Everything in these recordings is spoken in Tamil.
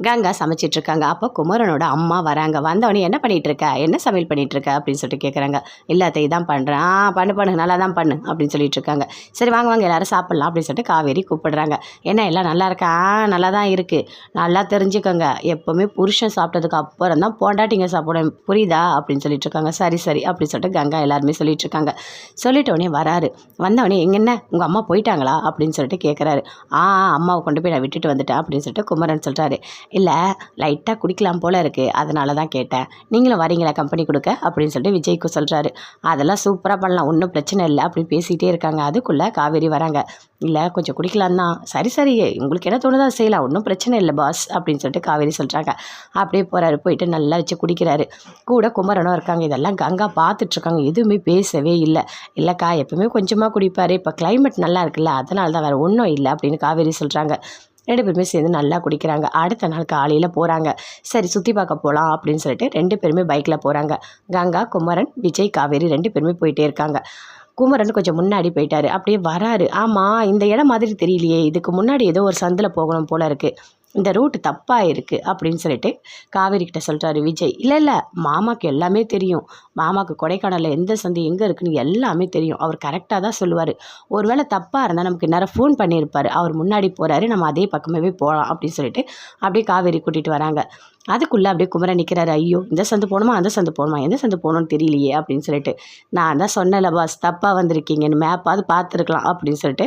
கங்கா சமைச்சிட்டு இருக்காங்க அப்போ குமரனோட அம்மா வராங்க. வந்தவொடனே என்ன பண்ணிட்டு இருக்க என்ன சமையல் பண்ணிட்டு இருக்க அப்படின்னு சொல்லிட்டு கேட்குறாங்க எல்லாத்தையும் தான் பண்ணுறேன் ஆ பண்ணு பண்ணு நல்லா தான் பண்ணு அப்படின்னு சொல்லிட்டு இருக்காங்க சரி வாங்க வாங்க எல்லாரும் சாப்பிட்லாம் அப்படின்னு சொல்லிட்டு காவேரி கூப்பிடுறாங்க. என்ன எல்லாம் நல்லா இருக்கா? நல்லா தான் இருக்குது நல்லா தெரிஞ்சுக்கோங்க. எப்போவுமே புருஷன் சாப்பிட்டதுக்கு அப்புறம் தான் பொண்டாட்டிங்க சாப்பிடும் புரியுதா? அப்படின்னு சொல்லிட்டு இருக்காங்க சரி சரி அப்படின்னு சொல்லிட்டு கங்கா எல்லாருமே சொல்லிட்டு இருக்காங்க சொல்லிட்டோடனே வராரு. வந்தவொடனே எங்க என்ன உங்கள் அம்மா போயிட்டாங்களா? அப்படின்னு சொல்லிட்டு கேட்குறாரு ஆ அம்மாவை கொண்டு போய் நான் விட்டுட்டு வந்துட்டேன் அப்படின்னு சொல்லிட்டு குமரன் சொல்கிறாரு இல்லை லைட்டாக குடிக்கலாம் போல் இருக்குது அதனால தான் கேட்டேன். நீங்களும் வரீங்களா கம்பெனி கொடுக்க? அப்படின்னு சொல்லிட்டு விஜய்க்கு சொல்கிறாரு அதெல்லாம் சூப்பராக பண்ணலாம். ஒன்றும் பிரச்சனை இல்லை. அப்படின்னு பேசிகிட்டே இருக்காங்க. அதுக்குள்ளே காவேரி வராங்க. இல்லை கொஞ்சம் குடிக்கலாம் தான். சரி சரி. உங்களுக்கு என்ன தோணுதா செய்யலாம். ஒன்றும் பிரச்சனை இல்லை பாஸ் அப்படின்னு சொல்லிட்டு காவேரி சொல்கிறாங்க அப்படியே போகிறாரு போயிட்டு நல்லா வச்சு குடிக்கிறாரு. கூட குமரனும் இருக்காங்க. இதெல்லாம் கங்கா பார்த்துட்ருக்காங்க எதுவுமே பேசவே இல்லை. இல்லைக்கா எப்பவுமே கொஞ்சமாக குடிப்பார். இப்போ கிளைமேட் நல்லா இருக்குல்ல. அதனால தான் வேறு ஒன்றும் இல்லை. அப்படின்னு காவேரி சொல்கிறாங்க ரெண்டு பேருமே சேர்ந்து நல்லா குடிக்கிறாங்க. அடுத்த நாள் காலையில் போகிறாங்க சரி சுற்றி பார்க்க போகலாம் அப்படின்னு சொல்லிட்டு ரெண்டு பேருமே பைக்கில் போகிறாங்க கங்கா குமரன் விஜய் காவேரி ரெண்டு பேருமே போயிட்டே இருக்காங்க. குமரன் கொஞ்சம் முன்னாடி போயிட்டாரு. அப்படியே வராரு. ஆமாம் இந்த இடம் மாதிரி தெரியலையே. இதுக்கு முன்னாடி ஏதோ ஒரு சந்தில் போகணும் போல இருக்குது இந்த ரூட் தப்பாக இருக்குது அப்படின்னு சொல்லிட்டு காவேரி கிட்ட சொல்கிறாரு விஜய். இல்லை இல்லை மாமாவுக்கு எல்லாமே தெரியும். மாமாவுக்கு கொடைக்கானலில் எந்த சந்தை எங்கே இருக்குன்னு எல்லாமே தெரியும். அவர் கரெக்டாக தான் சொல்லுவார். ஒருவேளை தப்பாக இருந்தால் நமக்கு நேரம் ஃபோன் பண்ணியிருப்பார். அவர் முன்னாடி போகிறாரு நம்ம அதே பக்கமாகவே போகலாம் அப்படின்னு சொல்லிட்டு அப்படியே காவேரி கூட்டிகிட்டு வராங்க. அதுக்குள்ளே அப்படியே குமரன் நிற்கிறாரு ஐயோ இந்த சந்து போகணுமா? அந்த சந்து போகணுமா? எந்த சந்து போகணும்னு தெரியலையே அப்படின்னு சொல்லிட்டு நான் தான் சொன்னல பாஸ் தப்பாக வந்திருக்கீங்கன்னு மேப்பாவது பார்த்துருக்கலாம். அப்படின்னு சொல்லிட்டு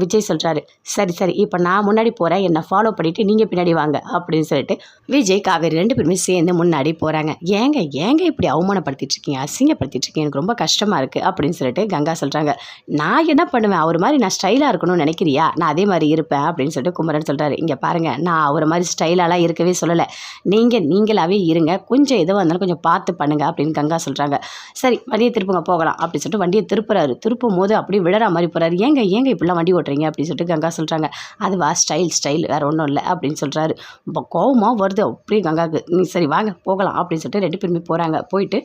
விஜய் சொல்கிறாரு சரி சரி இப்போ நான் முன்னாடி போகிறேன் என்னை ஃபாலோ பண்ணிவிட்டு நீங்கள் பின்னாடி வாங்க. அப்படின்னு சொல்லிட்டு விஜய் காவேரி ரெண்டு பேருமே சேர்ந்து முன்னாடி போகிறாங்க ஏங்க ஏங்க இப்படி அவமானப்படுத்திட்டு இருக்கீங்க? அசிங்கப்படுத்திட்டு இருக்கீங்க? எனக்கு ரொம்ப கஷ்டமாக இருக்குது அப்படின்னு சொல்லிட்டு கங்கா சொல்கிறாங்க நான் என்ன பண்ணுவேன்? அவர் மாதிரி நான் ஸ்டைலாக இருக்கணும்னு நினைக்கிறியா? நான் அதே மாதிரி இருப்பேன். அப்படின்னு சொல்லிட்டு குமரன் சொல்கிறாரு இங்கே பாருங்கள் நான் அவரை மாதிரி ஸ்டைலாலாம் இருக்கவே சொல்லலை. நீ நீங்கள் நீங்களாகவே இருங்க. கொஞ்சம் எதுவாக இருந்தாலும் கொஞ்சம் பார்த்து பண்ணுங்க அப்படின்னு கங்கா சொல்கிறாங்க சரி வண்டியை திருப்புங்க போகலாம் அப்படின்னு சொல்லிட்டு வண்டியை திருப்புறாரு. திருப்பும் போது அப்படியே விழற மாதிரி போகிறாரு ஏங்க ஏங்க இப்படிலாம் வண்டி ஓட்டுறீங்க? அப்படின்னு சொல்லிட்டு கங்கா சொல்கிறாங்க அதுவா ஸ்டைல் ஸ்டைல் வேறு ஒன்றும் இல்லை அப்படின்னு சொல்கிறாரு இப்போ கோவமாக வருது. அப்படியே கங்காவுக்கு நீ சரி வாங்க போகலாம் அப்படின்னு சொல்லிட்டு ரெண்டு பேருமே போகிறாங்க போயிட்டு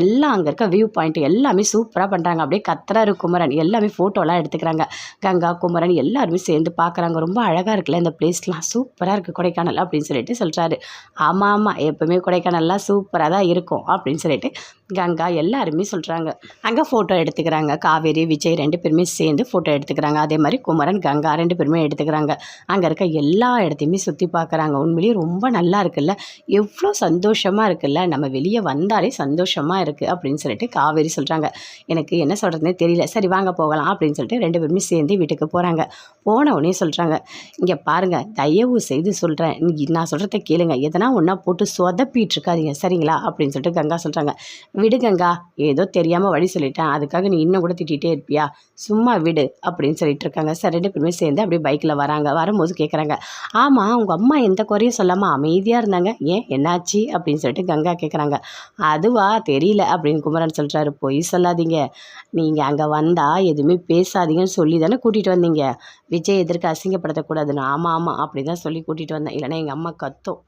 எல்லாம் அங்கே இருக்க வியூ பாயிண்ட் எல்லாமே சூப்பராக பண்ணுறாங்க அப்படியே கத்துறாரு குமரன். எல்லாமே ஃபோட்டோலாம் எடுத்துக்கிறாங்க. கங்கா குமரன் எல்லாருமே சேர்ந்து பார்க்குறாங்க. ரொம்ப அழகாக இருக்குல்ல இந்த பிளேஸ்லாம் சூப்பராக இருக்குது கொடைக்கானல் அப்படின்னு சொல்லிட்டு சொல்கிறாரு ஆமாம் ஆமாம் எப்பவுமே கொடைக்கானல்லாம் சூப்பராக தான் இருக்கும் அப்படின்னு சொல்லிட்டு கங்கா எல்லாருமே சொல்கிறாங்க அங்கே ஃபோட்டோ எடுத்துக்கிறாங்க. காவேரி விஜய் ரெண்டு பேருமே சேர்ந்து ஃபோட்டோ எடுத்துக்கிறாங்க. அதே மாதிரி குமரன் கங்கா ரெண்டு பேருமே எடுத்துக்கிறாங்க. அங்கே இருக்க எல்லா இடத்தையுமே சுற்றி பார்க்குறாங்க. உண்மையிலேயே ரொம்ப நல்லா இருக்குல்ல? எவ்வளோ சந்தோஷமாக இருக்குல்ல? நம்ம வெளியே வந்தாலே சந்தோஷமாக இருக்குது அப்படின்னு சொல்லிட்டு காவேரி சொல்கிறாங்க எனக்கு என்ன சொல்கிறதுனே தெரியல. சரி வாங்க போகலாம் அப்படின்னு சொல்லிட்டு ரெண்டு பேருமே சேர்ந்து வீட்டுக்கு போகிறாங்க போன உடனே சொல்கிறாங்க இங்கே பாருங்கள் தயவு செய்து சொல்கிறேன் நான் சொல்கிறத கேளுங்க. எதனா ஒன்றா போட்டு சொதப்பிட்டுருக்காதீங்க. சரிங்களா? அப்படின்னு சொல்லிட்டு கங்கா சொல்கிறாங்க விடு கங்கா ஏதோ தெரியாமல் வழி சொல்லிட்டேன். அதுக்காக நீ இன்னும் கூட திட்டிகிட்டே இருப்பியா? சும்மா விடு அப்படின்னு சொல்லிட்டு இருக்காங்க. சரி ரெண்டு பேருமே சேர்ந்து அப்படியே பைக்கில் வராங்க. வரும்போது கேட்குறாங்க ஆமாம் உங்கள் அம்மா எந்த குறையும் சொல்லாமல் அமைதியாக இருந்தாங்க. ஏன்? என்னாச்சு? அப்படின்னு சொல்லிட்டு கங்கா கேட்குறாங்க அதுவா? தெரியல அப்படின்னு குமரன் சொல்கிறாரு பொய் சொல்லாதீங்க. நீங்கள் அங்கே வந்தால் எதுவுமே பேசாதீங்கன்னு சொல்லி தானே கூட்டிகிட்டு வந்தீங்க. விஜய் எதிர்க்க அசிங்கப்படுத்தக்கூடாதுன்னு. ஆமாம் ஆமாம் அப்படி தான் சொல்லி கூட்டிகிட்டு வந்தேன். இல்லைன்னா எங்கள் அம்மா கத்தும்.